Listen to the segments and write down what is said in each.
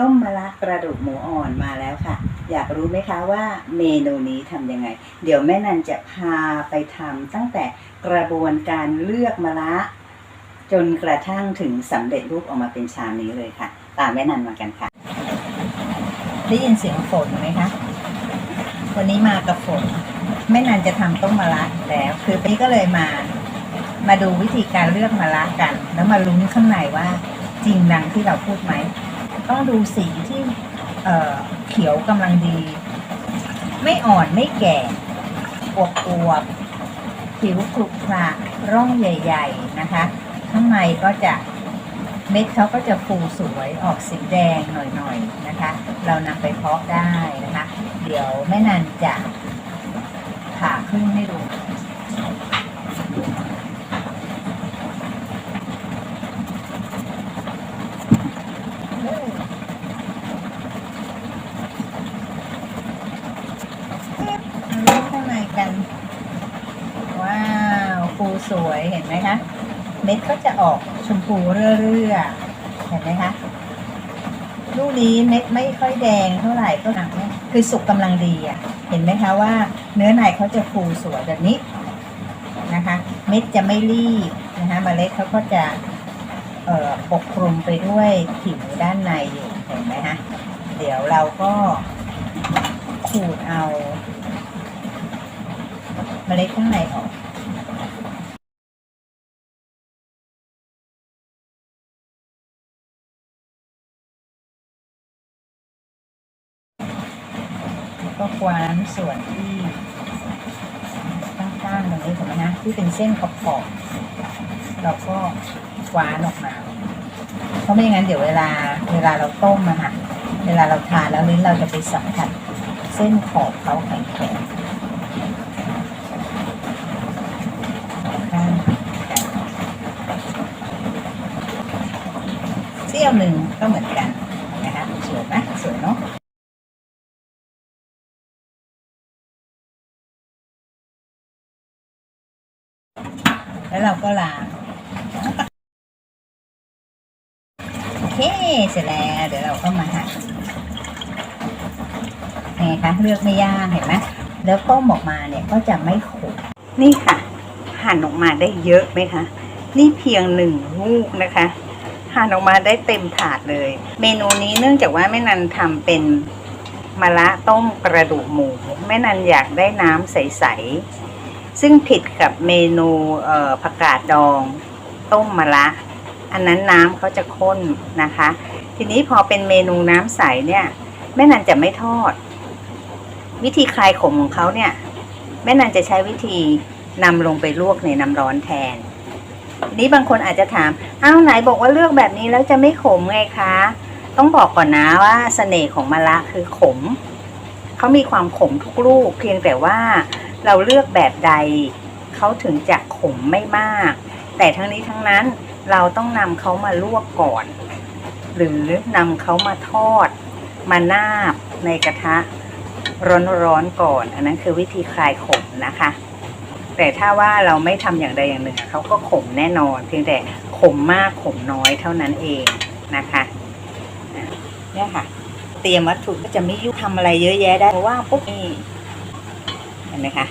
ต้มมะระกระดูกหมูอ่อนมาแล้วค่ะ อยากรู้ไหมคะว่าเมนูนี้ทำยังไง เดี๋ยวแม่นันจะพาไปทำตั้งแต่กระบวนการเลือกมะระจนกระทั่งถึงสำเร็จรูปออกมาเป็นชามนี้เลยค่ะ ตามแม่นันมากันค่ะ ได้ยินเสียงฝนไหมคะ วันนี้มากับฝน แม่นันจะทำต้มมะระแล้ว คือวันนี้ก็เลยมา มาดูวิธีการเลือกมะระกัน แล้วมาลุ้นข้างในว่าจริงดังที่เราพูดไหม ต้องดูสีที่เเขียวกำลังดี ไม่อ่อนไม่แก่อวบอวบผิวครุขระร่องใหญ่ ๆนะคะ ข้างในก็จะเม็ดเขาก็จะฟูสวยออกสีแดงหน่อยๆนะคะ เรานำไปเพาะได้นะคะ เดี๋ยวแม่นันจะผ่าครึ่งให้ดู มาลุ้นข้างในกัน ว้าวฟู สวยเห็นไหมคะเม็ดก็จะออกชมพูเรื่อๆเห็นไหมคะลูกนี้เม็ดไม่ค่อยแดงเท่าไหร่ก็หนักคือสุกกำลังดีอะเห็นไหมคะว่า เนื้อในเขาจะฟูสวยแบบนี้นะคะ เม็ดจะไม่รีบนะคะเมล็ดเขาก็จะปกคลุมไปด้วยผิวด้านในอยู่เห็นไหมคะเดี๋ยวเราก็ขูดเอาเมล็ดข้างในออก ส่วนที่ข้างๆตรงนี้ถูกไหมฮะที่เป็นเส้นขอบๆเราก็คว้านออกมา เพราะไม่อย่างนั้นเดี๋ยวเวลาเวลาเราต้มอะค่ะเวลาเราทานแล้วลิ้นเราจะไปสัมผัสเส้นขอบเขาแข็งๆเสี้ยวหนึ่งก็เหมือนกัน แล้วเราก็ล้างโอเคเสร็จแล้ว เดี๋ยวเราก็มาหั่นไงคะเลือกไม่ยากเห็นไหมแล้วต้มออกมาเนี่ยก็จะไม่ขมนี่ค่ะ หั่นออกมาได้เยอะไหมคะนี่เพียงหนึ่งลูกนะคะหั่นออกมาได้เต็มถาดเลย เมนูนี้เนื่องจากว่าแม่นันทำเป็นมะระต้มกระดูกหมู แม่นันอยากได้น้ำใส ซึ่งผิดกับเมนูผักกาดดอง ต้มมะระอันนั้นน้ำเขาจะข้นนะคะ ทีนี้พอเป็นเมนูน้ำใสเนี่ยแม่นันจะไม่ทอด วิธีคลายขมของเขาเนี่ย แม่นันจะใช้วิธีนำลงไปลวกในน้ำร้อนแทนทีนี้บางคนอาจจะถามอ้าวไหนบอกว่าเลือกแบบนี้แล้วจะไม่ขมไงคะ ต้องบอกก่อนนะว่าเสน่ห์ของมะระคือขมเขามีความขมทุกลูก เพียงแต่ว่า เราเลือกแบบใดเขาถึงจะขมไม่มาก แต่ทั้งนี้ทั้งนั้นเราต้องนำเขามาลวกก่อน หรือนำเขามาทอด มานาบในกระทะร้อนๆก่อน อันนั้นคือวิธีคลายขมนะคะ แต่ถ้าว่าเราไม่ทำอย่างใดอย่างหนึ่งเขาก็ขมแน่นอน เพียงแต่ขมมากขมน้อยเท่านั้นเองนะคะอะเนี่ยค่ะ เตรียมวัตถุก็จะไม่ยุ่งทำอะไรเยอะแยะได้เพราะว่าปุ๊บนี่ เห็นไหมคะ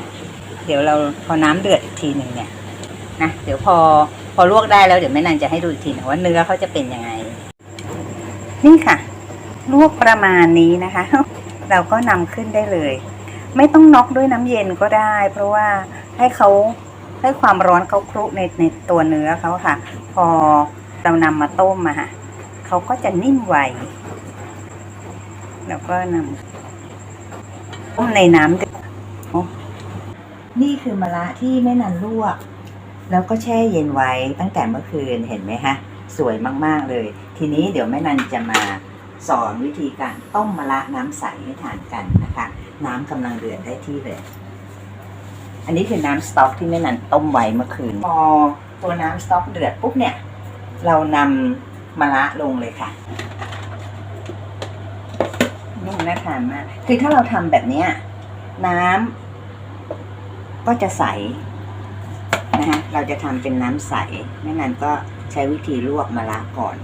เดี๋ยวเราพอน้ำเดือดอีกทีหนึ่งเนี่ยนะเดี๋ยวพอพอลวกได้แล้วเดี๋ยวแม่นันจะให้ดูอีกทีนะว่าเนื้อเขาจะเป็นยังไง นี่ค่ะ ลวกประมาณนี้นะคะ เราก็นำขึ้นได้เลย ไม่ต้องน็อกด้วยน้ำเย็นก็ได้ เพราะว่าให้เขาให้ความร้อนเขาคลุกในในตัวเนื้อเขาค่ะ พอเรานำมาต้มมาค่ะเขาก็จะนิ่มไวแล้วก็นำต้มในน้ำ นี่คือมะระที่แม่นันลวก แล้วก็แช่เย็นไว้ตั้งแต่เมื่อคืนเห็นไหมคะสวยมากๆเลย ทีนี้เดี๋ยวแม่นันจะมาสอนวิธีการต้มมะระน้ำใสให้ทานกันนะคะ น้ำกำลังเดือดได้ที่เลย อันนี้คือน้ำสต๊อกที่แม่นันต้มไว้เมื่อคืนพอตัวน้ำสต๊อกเดือดปุ๊บเนี่ย เรานำมะระลงเลยค่ะนี่น่าทานมาก คือถ้าเราทำแบบเนี้ยน้ำ ก็จะใสนะคะเราจะทำเป็นน้ำใสแม่นันก็ใช้วิธีลวกมะระก่อน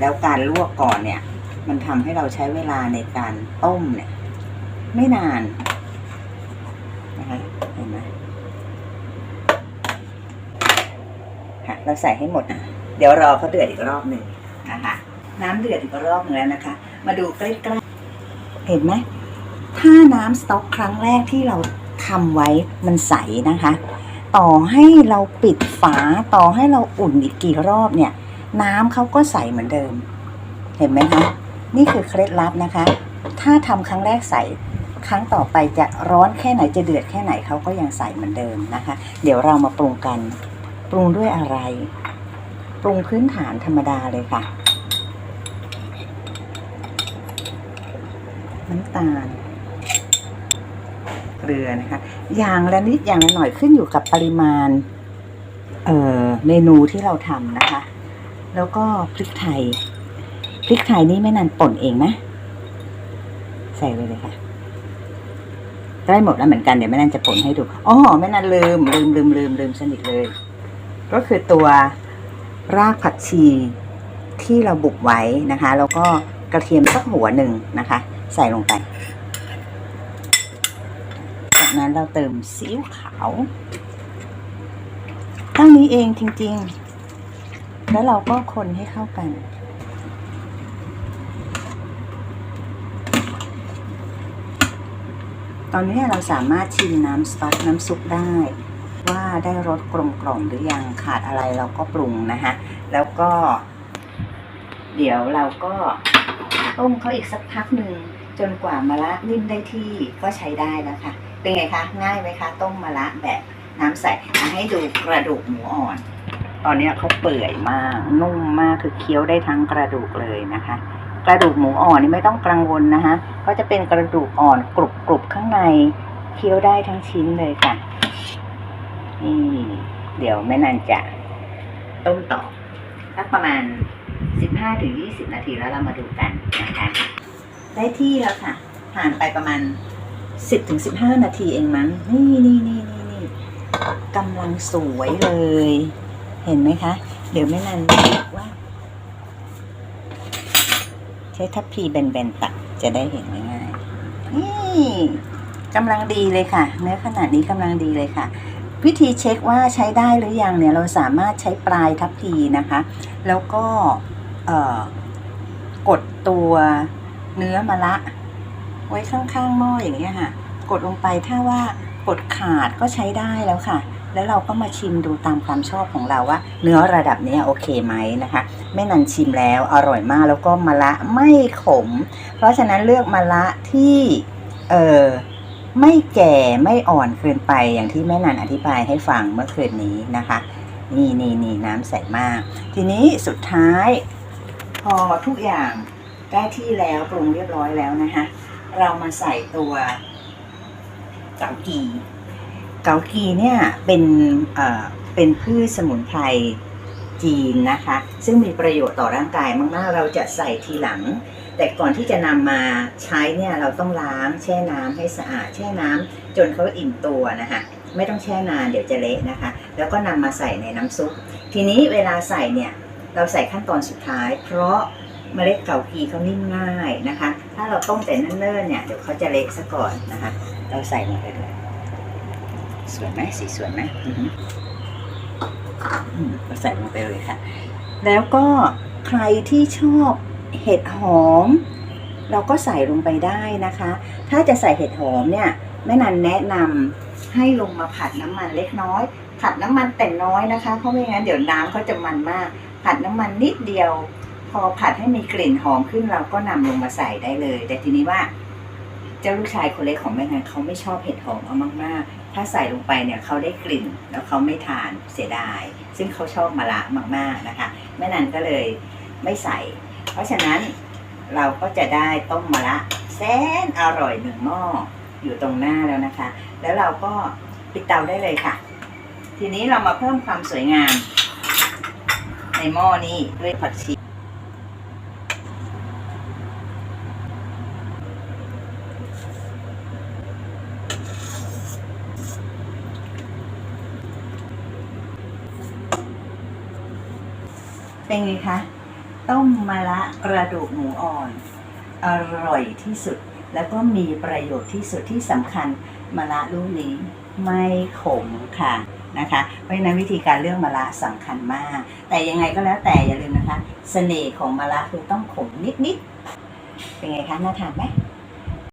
แล้วการลวกก่อนเนี่ย มันทำให้เราใช้เวลาในการต้มเนี่ย ไม่นานนะคะเห็นไหมค่ะเราใส่ให้หมดนะเดี๋ยวรอเขาเดือดอีกรอบหนึ่งนะคะน้ำเดือดอีกรอบหนึงแล้วนะคะ มาดูใกล้ๆเห็นไหมถ้าน้ำสต๊อกครั้งแรกที่เรา ทำไว้มันใสนะคะ ต่อให้เราปิดฝาต่อให้เราอุ่นอีกกี่รอบเนี่ย น้ำเขาก็ใสเหมือนเดิม เห็นไหมคะ นี่คือเคล็ดลับนะคะ ถ้าทำครั้งแรกใสครั้งต่อไปจะร้อนแค่ไหนจะเดือดแค่ไหนเขาก็ยังใสเหมือนเดิมนะคะ เดี๋ยวเรามาปรุงกัน ปรุงด้วยอะไร ปรุงพื้นฐานธรรมดาเลยค่ะ น้ำตาล เกลือนะคะ อย่างละนิดอย่างละหน่อยขึ้นอยู่กับปริมาณเเมนูที่เราทำนะคะ แล้วก็พริกไทย พริกไทยนี่แม่นันป่นเองนะ ใส่เลยเลยค่ะใกล้หมดแล้วเหมือนกันเดี๋ยวแม่นันจะป่นให้ดูอ๋อแม่นันลืมลืมลืมลืมลืมสนิทเลย ก็คือตัวรากผักชีที่เราบุกไว้นะคะ แล้วก็กระเทียมสักหัวหนึ่งนะคะ ใส่ลงไป จากนั้นเราเติมซีอิ๊วขาวตั้งนี้เองจริงๆ แล้วเราก็คนให้เข้ากัน ตอนนี้เราสามารถชิมน้ำสต๊อกน้ำซุปได้ ว่าได้รสกลมกล่อมหรือยังขาดอะไรเราก็ปรุงนะคะแล้วก็ เดี๋ยวเราก็ต้มเขาอีกสักพักหนึ่งจนกว่ามะระนิ่มได้ที่ก็ใช้ได้แล้วค่ะ เป็นไงคะง่ายไหมคะ ต้มมะระแบบน้ำใสอะให้ดูกระดูกหมูอ่อน ตอนนี้เขาเปื่อยมากนุ่มมากคือเคี้ยวได้ทั้งกระดูกเลยนะคะ กระดูกหมูอ่อนนี่ไม่ต้องกังวลนะคะก็จะเป็นกระดูกอ่อนกรุบกรุบข้างในเคี้ยวได้ทั้งชิ้นเลยค่ะนี่เดี๋ยวแม่นันจะต้มต่อสักประมาณ 15-20 นาทีแล้วเรามาดูกันนะคะ ได้ที่แล้วค่ะ ผ่านไปประมาณ 10-15นาทีเองมั้ง นี่นี่นี่นี่นี่กำลังสวยเลย เห็นไหมคะ เดี๋ยวแม่นันว่า ใช้ทัพพีแบนๆตักจะได้เห็นง่ายๆนี่กำลังดีเลยค่ะ เนื้อขนาดนี้กำลังดีเลยค่ะ วิธีเช็คว่าใช้ได้หรือยังเนี่ยเราสามารถใช้ปลายทัพพีนะคะ แล้วก็กดตัวเนื้อมะละ ไว้ข้างๆหม้ออย่างเงี้ยค่ะ กดลงไปถ้าว่ากดขาดก็ใช้ได้แล้วค่ะ แล้วเราก็มาชิมดูตามความชอบของเราว่า เนื้อระดับนี้โอเคไหมนะคะแม่นันชิมแล้วอร่อยมากแล้วก็มะละไม่ขม เพราะฉะนั้นเลือกมะละที่เออไม่แก่ไม่อ่อนเกินไปอย่างที่แม่นันอธิบายให้ฟังเมื่อคืนนี้นะคะ นี่นี่นี่น้ำใสมาก ทีนี้สุดท้าย พอทุกอย่างได้ที่แล้วปรุงเรียบร้อยแล้วนะคะ เรามาใส่ตัวเกากีเกากีเนี่ยเป็นเอ่อเป็นพืชสมุนไพรจีนนะคะ ซึ่งมีประโยชน์ต่อร่างกายมากๆ เราจะใส่ทีหลัง แต่ก่อนที่จะนำมาใช้เนี่ยเราต้องล้างแช่น้ำให้สะอาด แช่น้ำจนเขาอิ่มตัวนะคะไม่ต้องแช่นานเดี๋ยวจะเละนะคะ แล้วก็นำมาใส่ในน้ำซุป ทีนี้เวลาใส่เนี่ยเราใส่ขั้นตอนสุดท้าย เพราะ เมล็ดเกากีเขานิ่มง่ายนะคะ ถ้าเราต้มแต่เนิ่นๆเนี่ยเดี๋ยวเขาจะเละซะก่อนนะคะ เราใส่ลงไปเลยสวยไหมสีสวยไหมอือหืออืมเราใส่ลงไปเลยค่ะ แล้วก็ใครที่ชอบเห็ดหอม เราก็ใส่ลงไปได้นะคะ ถ้าจะใส่เห็ดหอมเนี่ยแม่นันแนะนำให้ลงมาผัดน้ำมันเล็กน้อยผัดน้ำมันแต่น้อยนะคะเพราะไม่งั้นเดี๋ยวน้ำเขาจะมันมากผัดน้ำมันนิดเดียว พอผัดให้มีกลิ่นหอมขึ้นเราก็นำลงมาใส่ได้เลย แต่ทีนี้ว่า เจ้าลูกชายคนเล็กของแม่นันเขาไม่ชอบเห็ดหอมเอามากๆ ถ้าใส่ลงไปเนี่ยเขาได้กลิ่นแล้วเขาไม่ทานเสียดาย ซึ่งเขาชอบมะระมากๆนะคะ แม่นันก็เลยไม่ใส่ เพราะฉะนั้นเราก็จะได้ต้มมะระแสนอร่อยหนึ่งหม้ออยู่ตรงหน้าแล้วนะคะ แล้วเราก็ปิดเตาได้เลยค่ะ ทีนี้เรามาเพิ่มความสวยงาม ในหม้อนี้ด้วยผักชี เป็นไงคะ ต้มมะระกระดูกหมูอ่อน อร่อยที่สุดแล้วก็มีประโยชน์ที่สุดที่สำคัญมะระลูกนี้ไม่ขมค่ะนะคะเพราะฉะนั้นวิธีการเลือกมะระสำคัญมาก แต่ยังไงก็แล้วแต่อย่าลืมนะคะ เสน่ห์ของมะระคือต้องขมนิดๆเป็นไงคะน่าทานไหม